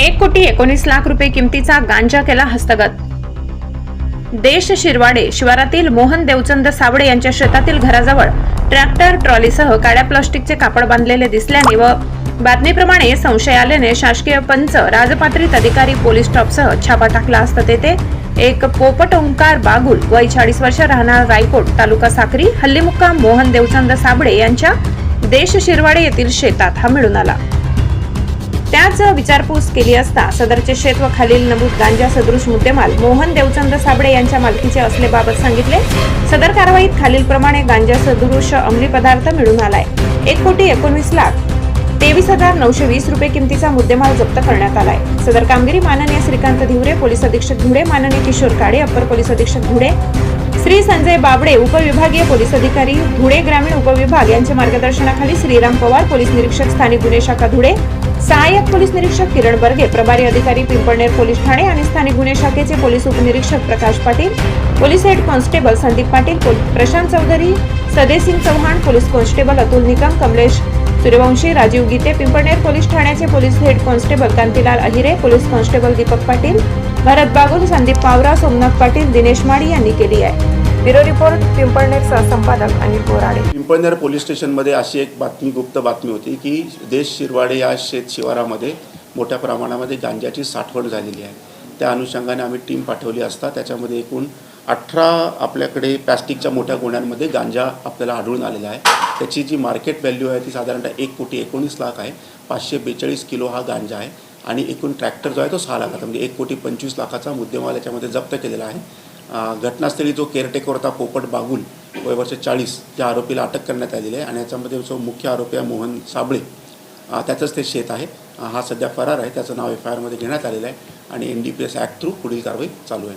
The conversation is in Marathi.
एक कोटी एकोणीस लाख रुपये किमतीचा गांजा केला हस्तगत. देश शिरवाडे शिवारातील मोहन देवचंद सावडे यांच्या शेतातील घराजवळ ट्रॅक्टर ट्रॉलीसह काळ्या प्लास्टिकचे कापड बांधलेले दिसल्याने व बातमीप्रमाणे संशय आल्याने शासकीय पंच राजपात्रित अधिकारी पोलीस स्टॉपसह छापा टाकला असता तेथे एक पोपट ओंकार बागुल वय चाळीस वर्ष राहणार रायकोट तालुका साक्री हल्लीमुक्काम मोहन देवचंद साबळे यांच्या देश शिरवाडे येथील शेतात हा मिळून आला. त्याच विचारपूस केली असता सदरचे शेत व खालील नमूद गांजा सदृश मुद्देमाल मोहन देवचंद साबळे यांच्या मालकीचे असल्याबाबत सांगितले. सदर कारवाईत खालीलप्रमाणे गांजा सदृश अंमली पदार्थ मिळून आलाय. एक कोटी एकोणवीस लाख तेवीस हजार नऊशे वीस रुपये किमतीचा मुद्देमाल जप्त करण्यात आलाय. सदर कामगिरी माननीय श्रीकांत धिवरे पोलीस अधीक्षक धुळे माननीय किशोर काळे अप्पर पोलीस अधीक्षक धुळे श्री संजय बाबडे उपविभागीय पोलीस अधिकारी धुळे ग्रामीण उपविभाग यांच्या मार्गदर्शनाखाली श्रीराम पवार पोलीस निरीक्षक स्थानिक गुन्हे शाखा धुळे सहाय्यक पोलीस निरीक्षक किरण बर्गे प्रभारी अधिकारी पिंपळनेर पोलीस ठाणे आणि स्थानिक गुन्हे शाखेचे पोलीस उपनिरीक्षक Prakash Patil police head constable Sandeep Patil Prashant Chaudhari Sadesing Chavan police constable Atul Nikam Kamlesh Suryavanshi Rajiv Gite Pimpalner police ठाण्याचे police head constable Kantilal Ahire police constable Deepak Patil Bharat Bagul Sandeep Pawara Somnath Patil Dinesh Madi यांनी केली आहे. ब्युरो रिपोर्ट पिंपळनेर सहसंपादक अनिल बोराडे. पिंपळनेर पोलीस स्टेशनमध्ये अशी एक बातमी गुप्त बातमी होती की देश शिरवाडे या शेत शिवारामध्ये मोठ्या प्रमाणामध्ये गांजाची साठवण झालेली आहे. त्या अनुषंगाने आम्ही टीम पाठवली असता त्याच्यामध्ये एकूण अठरा आपल्याकडे प्लॅस्टिकच्या मोठ्या गोण्यांमध्ये गांजा आपल्याला आढळून आलेला आहे. त्याची जी मार्केट व्हॅल्यू आहे ती साधारणतः एक कोटी एकोणीस लाख आहे. पाचशे बेचाळीस किलो हा गांजा आहे. आणि एकूण ट्रॅक्टर जो आहे तो सहा लाखाचा म्हणजे एक कोटी पंचवीस लाखाचा मुद्देमाल याच्यामध्ये जप्त केलेला आहे. घटनास्थळी जो केअरटेकर होता पोपट बागुल वय वर्ष चाळीस त्या आरोपीला अटक करण्यात आलेली आहे आणि याच्यामध्ये जो मुख्य आरोपी आहे मोहन साबळे त्याचंच ते शेत आहे. हा सध्या फरार आहे त्याचं नाव एफ आय आरमध्ये घेण्यात आलेलं आहे आणि N D P S act through पुढील कारवाई चालू आहे.